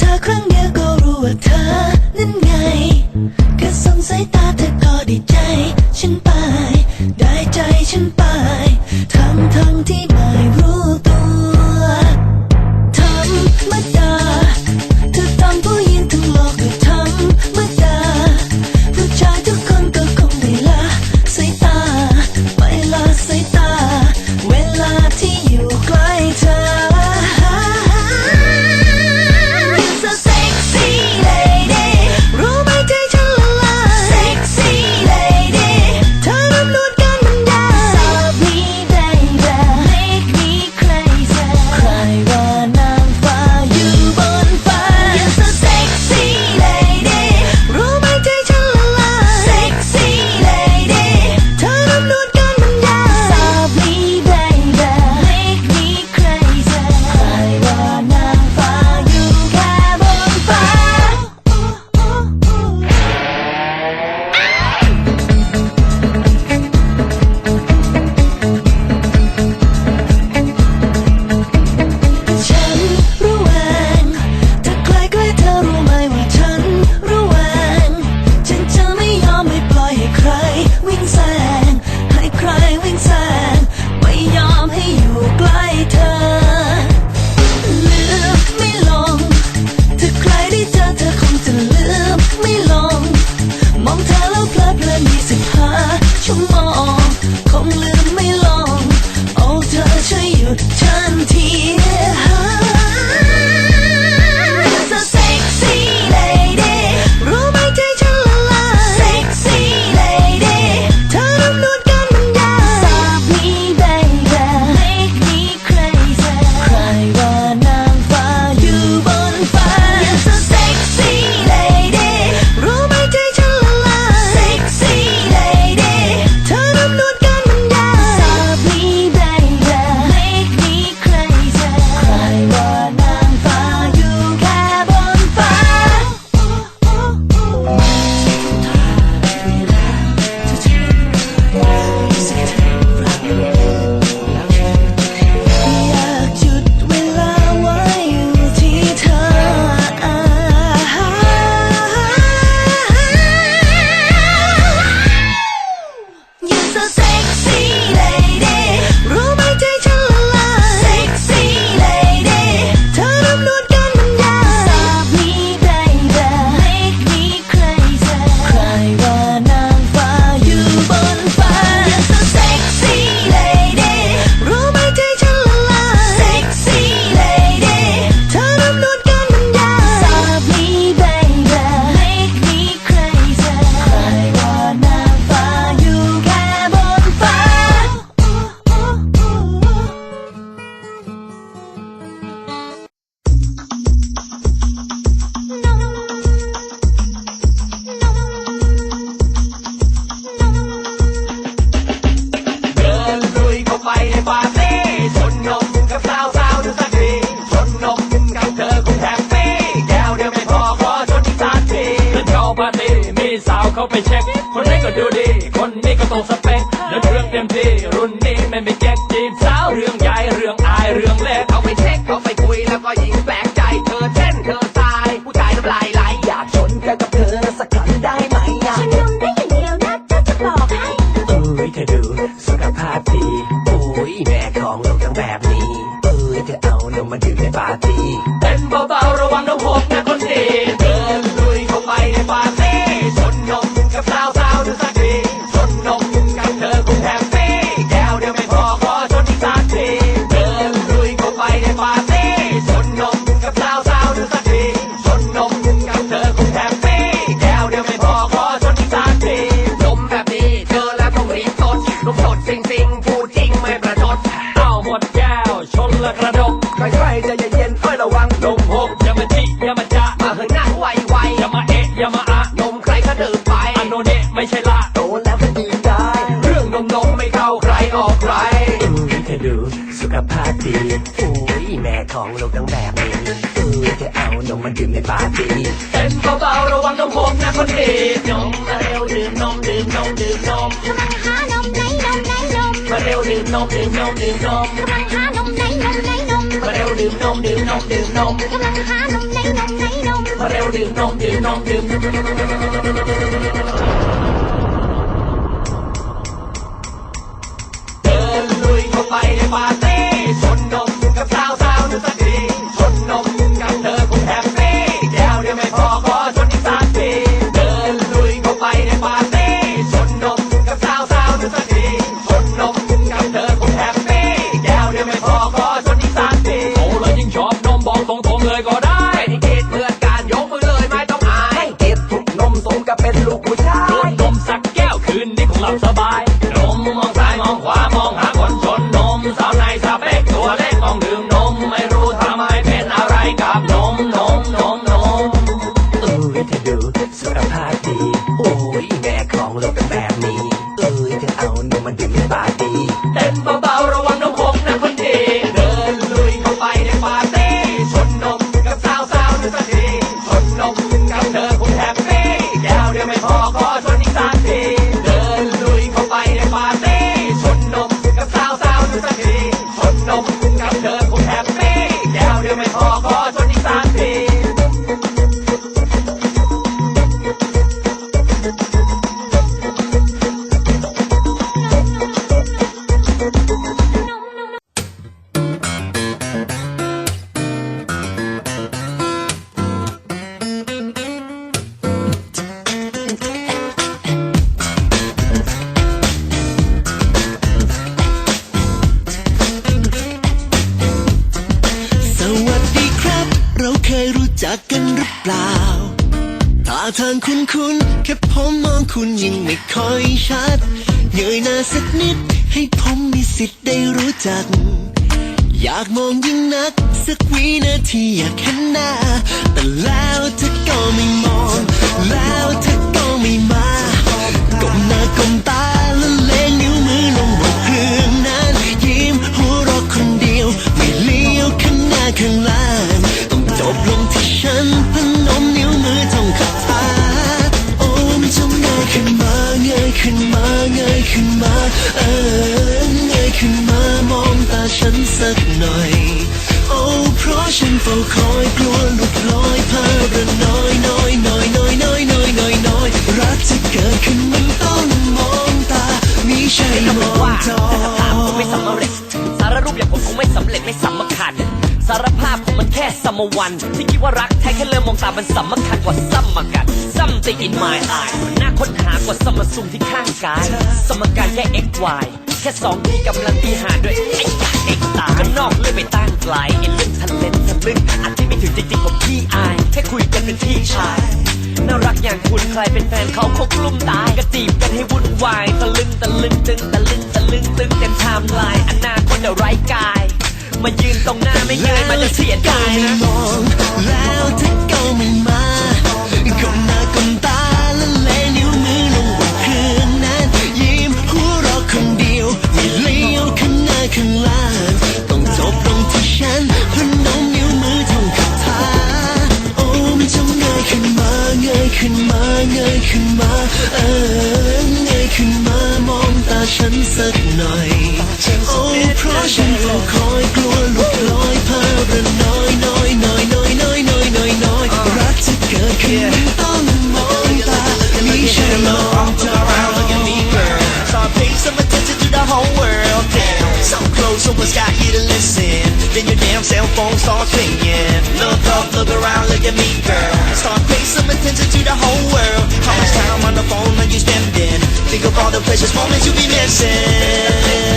他困。 ไปในปาร์ตี้ชนนมกับสาวสาวดูสักทีชนนมกับเธอคงแฮปปี้แก้วเดียวไม่พอขอชนอีกสักทีขึ้นเข้าปาร์ตี้มีสาวเข้าไปเช็ค คนนี้ก็ดูดี คนนี้ก็ตรงสเปคเดินเรื่องเต็มที่รุ่นนี้ไม่ไปแก๊กจีบสาวเรื่องใหญ่เรื่องอายเรื่องเล็กเขาไปเช็คเขาไปคุยแล้วก็ยิ ของลูกทั้งแบบนี้คือจะเอานมมาดื่มในปาร์ตี้เต้นเบาๆระวังต้องคมนะคนเด็กนมมาเร็วดื่มนมดื่มนมดื่มนมกำลังหานมไหนนมไหนนมมาเร็วดื่มนมดื่มนมดื่มนมกำลังหานมไหนนมไหนนมมาเร็วดื่มนมดื่มนมดื่มนมกำลังหานมไหนนมไหนนมมาเร็วดื่มนมดื่มนมดื่มเดินลุยเข้าไปในปาร์ตี้ กับสาวสาวดูสักทีชนนมกับเธอคงแฮปปี้แก้วเดียวไม่พอขอชนอีกสามทีเดินลุยเข้าไปในปาร์ตี้ชนนมกับสาวสาวดูสักทีชนนมกับเธอคงแฮปปี้แก้วเดียวไม่พอขอชนอีกสามทีโอ้แล้ยิ่งชอบนมบอกตรงๆเลยก็ได้ไม่ได้เกตเหมือนการยกมือเลยไม่ต้องอายเกตทุกนมสมกับเป็นลูกผู้ายชนนมสักแก้วคืนนี้คงลัสบายาท่าทางคุ้นๆแค่ผมมองคุณยังไม่ค่อยชัดเงยหน้าสักนิด ให้ผมมีสิทธิ์ได้รู้จัก อยากมองยิ่งนัก สักวินาทีอยากเห็นหน้า แต่แล้วเธอก็ไม่มอง แล้วเธอก็ไม่มา ฉันสักหน่อย โอ้เพราะฉันเฝ้าคอยกลัว สารภาพผมมันแค่สมวัน ที่คิดว่ารักแท้แค่เริ่มมองตามันสำคัญกว่าซ้ำมากัน something in my eye น่าค้นหากว่าสมซุมที่ข้างกาย สมการแค่ x y แค่สองทีกำลังที่หาด้วยไอ้ยาเอกตาก็นอกเรื่องไปตั้งไกลไอ้เรื่องทะเลนทะลึ่งอันที่ไม่ถึงจริงๆผมพี่อายแค่คุยกันเป็นพี่ชายน่ารักอย่างคุณใครเป็นแฟนเขาเขากลุ้มตายก็จีบกันให้วุ่นวายตะลึงตะลึงตึงตะลึงตะลึงตึงเต็มไทม์ไลน์อนาคตเดี๋ยวไร้กาย มายืนตรงหน้าไม่เงยมาจะเสียดายนะแล้วเธอก็ไม่มา กหน่อย โอ้เพราะฉันเฝ้าคอยกลัวหลุดลอยพาระน้อยน้อยน้อยน้อยน้อยน้อยน้อยน้อยรักจะเกิดขึ้นต้องมองตาไม่ใช่มองจอ around, look at me, girl. Start paying some attention to the whole world. Damn, so close, someone's got you to listen. Then your damn cell phone starts ringing. Look up, look around, look at me, girl. Start paying some attention to the whole world. How much time on the phone are you spending? Think of all the precious moments you be missing.